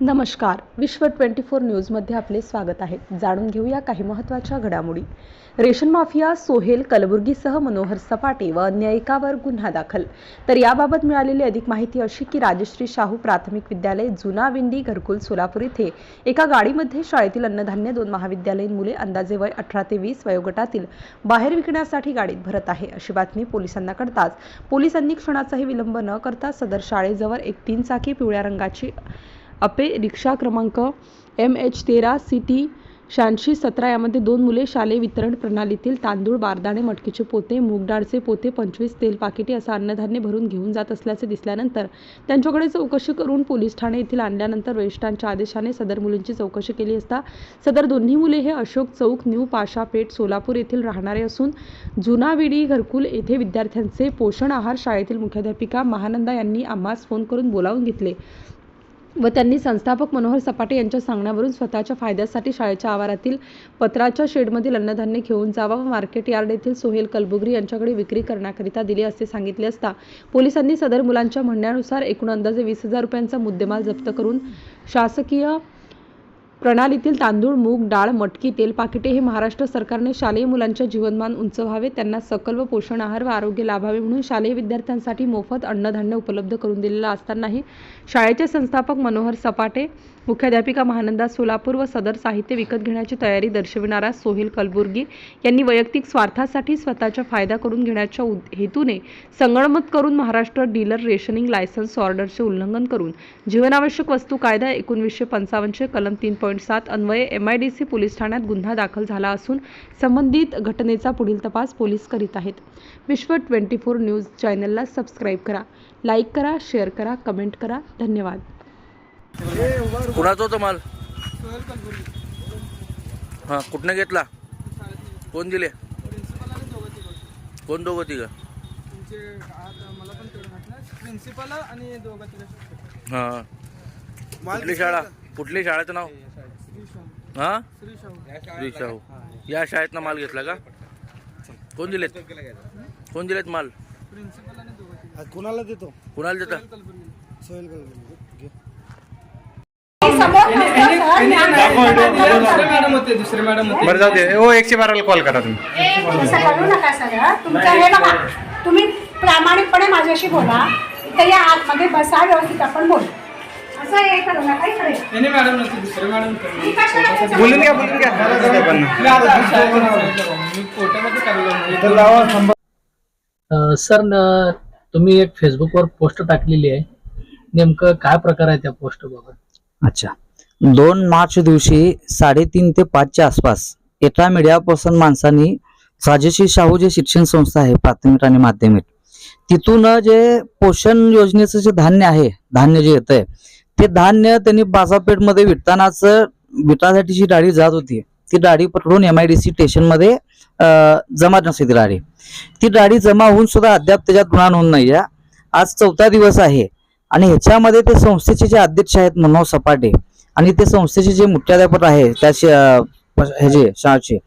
नमस्कार. विश्व 24 न्यूजमध्ये आपले स्वागत आहे. जाणून घेऊया काही महत्त्वाच्या घडामोडी. रेशन माफिया सोहेल कलबुर्गीसह मनोहर सपाटे व अन्य एकावर गुन्हा दाखल. तर याबाबत मिळालेली अधिक माहिती अशी की राजश्री शाहू प्राथमिक विद्यालय जुना विंडी घरकुल सोलापूर येथे एका गाडीमध्ये शाळेतील अन्नधान्य दोन महाविद्यालयीन मुले अंदाजे वय अठरा ते वीस वयोगटातील बाहेर विकण्यासाठी गाडीत भरत आहे अशी बातमी पोलिसांना कळताच. पोलिसांनी क्षणाचाही विलंब न करता सदर शाळेजवळ एक तीन चाकी पिवळ्या रंगाची अपे रिक्षा क्रमांक एम एच तेरा सी टी शहाऐंशी सतरा यामध्ये दोन मुले शालेय वितरण प्रणालीतील तांदूळ बारदाणे मटकीचे पोते मूगडाळचे पोते पंचवीस तेल पाकिटे असं अन्नधान्य भरून घेऊन जात असल्याचे दिसल्यानंतर त्यांच्याकडे चौकशी करून पोलीस ठाणे येथील आणल्यानंतर वरिष्ठांच्या आदेशाने सदर मुलींची चौकशी केली असता सदर दोन्ही मुले हे अशोक चौक न्यू पाशा पेठ सोलापूर येथील राहणारे असून जुनाविडी घरकुल येथे विद्यार्थ्यांचे पोषण आहार शाळेतील मुख्याध्यापिका महानंदा यांनी आम्हास फोन करून बोलावून घेतले. व त्यांनी संस्थापक मनोहर सपाटे यांच्या सांगण्यावरून स्वतःच्या फायद्यासाठी शाळेच्या आवारातील पत्राच्या शेडमधील अन्नधान्य घेऊन जावा व मार्केट यार्ड येथील सोहेल कलबुगरी यांच्याकडे विक्री करण्याकरिता दिले असे सांगितले असता पोलिसांनी सदर मुलांच्या म्हणण्यानुसार एकूण अंदाजे वीस हजार रुपयांचा मुद्देमाल जप्त करून शासकीय प्रणालीतील तांदूळ मूग डाळ मटकी तेल पाकिटे हे महाराष्ट्र सरकारने शालेय मुलांच्या जीवनमान उंच व्हावे त्यांना सकल व पोषण आहार व आरोग्य लाभावे म्हणून शालेय विद्यार्थ्यांसाठी मोफत अन्नधान्य उपलब्ध करून दिलेलं असतानाही शाळेचे संस्थापक मनोहर सपाटे मुख्याध्यापिका महानंदा सोलापूर व सदर साहित्य विकत घेण्याची तयारी दर्शविणारा सोहेल कलबुर्गी यांनी वैयक्तिक स्वार्थासाठी स्वतःचा फायदा करून घेण्याच्या उद- हेतूने संगणमत करून महाराष्ट्र डीलर रेशनिंग लायसन्स ऑर्डरचे उल्लंघन करून जीवनावश्यक वस्तू कायदा एकोणवीसशे पंचावन्नचे कलम तीन पॉईंट सात अन्वये M I D C police ठाण्यात गुन्हा दाखल झाला असून संबंधित घटनेचा पुढील तपास पोलीस करीत आहेत. विश्व ट्वेंटी फोर न्यूज चॅनलला सबस्क्राईब करा लाईक करा शेअर करा कमेंट करा. धन्यवाद. कुणाचा होता माल? हां कुठनं घेतला? कोण दिले? कोण दोघं तिघं? प्रिन्सिपल आणि दोघं तिघं हां. कुठली शाळा? कुठली शाळेचं नाव? हां? श्री शाहू. या शाळेतनं माल घेतला का? कोण दिलेत? कोण दिलेत माल? कुणाला देतो? कुणाला देता? सोहेल कलबुर्गी घे. दुसरे मॅडम होते दुसरे मॅडम होते बरं जाऊ दे. ओ एकशे बाराला कॉल करा तुम्ही. तुम्ही करू नका सगळं तुमचं हे बघा तुम्ही प्रामाणिकपणे माझ्याशी बोला इथे या आतमध्ये बसा व्यवस्थित आपण बोलू असं हे करू नका इकडे नाही नाही, मॅडम नव्हते दुसरे मॅडम होते मी कशाला त्याचं- बोलून घ्या बोलून घ्या. पण मी आता शाळेत नव्हते. मी कोर्टामध्ये काढलं इथं लावा थांबा. अ, सर न- तुम्ही एक फेसबुकवर पोस्ट टाकलेली आहे. नेमकं काय प्रकार आहे त्या पोस्ट बाबत अच्छा. दोन मार्च दिवशी साडेतीन ते पाचच्या आसपास एका मीडियापासून माणसांनी राजेशी शाहू जे शिक्षण संस्था आहे प्राथमिक आणि माध्यमिक. तिथून जे पोषण योजनेचं जे धान्य आहे धान्य जे येत आहे ते धान्य त्यांनी बाजारपेठमध्ये विटासाठी जी डाढी जात होती. ती डाळी पकडून एम आय डी सी स्टेशनमध्ये जमा नसते ती डाळी ती डाळी जमा होऊन सुद्धा अद्याप त्याच्यात गुन्हा होऊन नाही आज चौथा दिवस आहे आणि ह्याच्यामध्ये ते संस्थेचे जे अध्यक्ष आहेत मनोहर सपाटे आणि ते संस्थेचे जे मुख्याध्यापक आहे त्या ह्याचे शाळेचे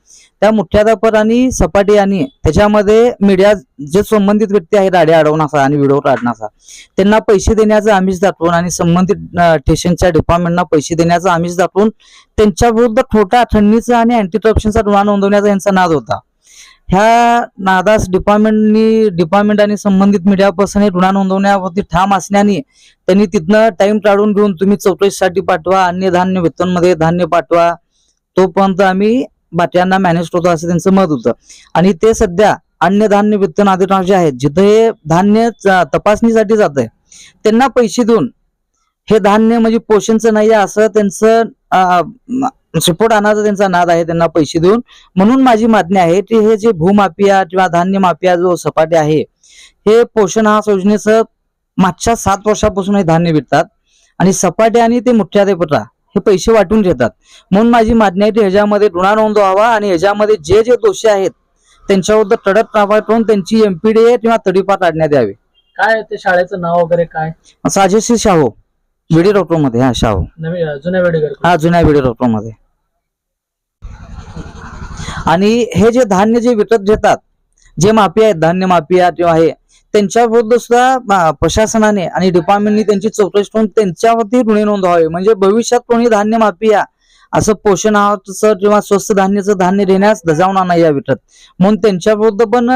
त्या मुख्याध्यापक आणि सपाटी आणि त्याच्यामध्ये मीडिया जे संबंधित व्यक्ती आहे गाड्या अडवण्याचा आणि व्हिडिओ काढण्याचा त्यांना पैसे देण्याचं आमिष दाखवून आणि संबंधित स्टेशनच्या डिपार्टमेंटना पैसे देण्याचं आमिष दाखवून त्यांच्या विरुद्ध खोटा खंडणीचा आणि अँटी करप्शनचा गुन्हा नोंदवण्याचा यांचा नाद होता. ह्या नादास डिपार्टमेंटनी डिपार्टमेंट आणि संबंधित मीडियापासून पर्सनने गुन्हा नोंदवण्यावरती ठाम असल्याने त्यांनी तिथनं टाइम काढून घेऊन तुम्ही चौकशीसाठी पाठवा अन्य धान्य वेतनमध्ये धान्य पाठवा. तोपर्यंत आम्ही बाट्यांना मॅनेज करतो असं त्यांचं मत होतं. आणि ते सध्या अन्य धान्य वेतन अधिकार जे आहेत जिथं हे धान्य तपासणीसाठी जात आहे त्यांना पैसे देऊन हे धान्य म्हणजे पोषणचं नाही असं त्यांचं रिपोर्ट आणायचा त्यांचा नाद आहे त्यांना पैसे देऊन. म्हणून माझी मागणी आहे की हे जे भूमाफिया किंवा धान्य माफिया जो सपाटे आहे हे पोषण हा योजनेचं मागच्या सात वर्षापासून हे धान्य विकतात. आणि सपाटे आणि ते मुख्याध्यापका हे पैसे वाटून घेतात. म्हणून माझी मागणी आहे की ह्याच्यामध्ये गुन्हा नोंद व्हावा आणि ह्याच्यामध्ये जे जे दोषी आहेत त्यांच्याविरुद्ध कडक कारवाई करून त्यांची एमपीडीए किंवा तडीपार काढण्यात यावी. काय ते शाळेचं नाव वगैरे काय? साजेशी शाहू. विडी डॉक्टरमध्ये हा शाहू. नवीन जुन्या वेळेगर हा जुन्या विडी डॉक्टरमध्ये आणि हे जे धान्य जे विकत घेतात जे माफिया आहेत धान्य माफिया किंवा हे त्यांच्या विरुद्ध सुद्धा प्रशासनाने आणि डिपार्टमेंटने त्यांची चौकशी करून त्यांच्यावरती गुन्हे नोंदवावे म्हणजे भविष्यात कोणी धान्य माफिया असं पोषण आहाराचं किंवा स्वस्त धान्याचं धान्य देण्यास धजावणार नाही या विटत म्हणून त्यांच्या विरुद्ध पण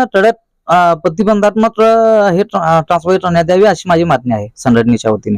अं, प्रतिबंधात्मक हे ट्रान्सफर करण्यात यावी अशी माझी मागणी आहे संघटनेच्या वतीने.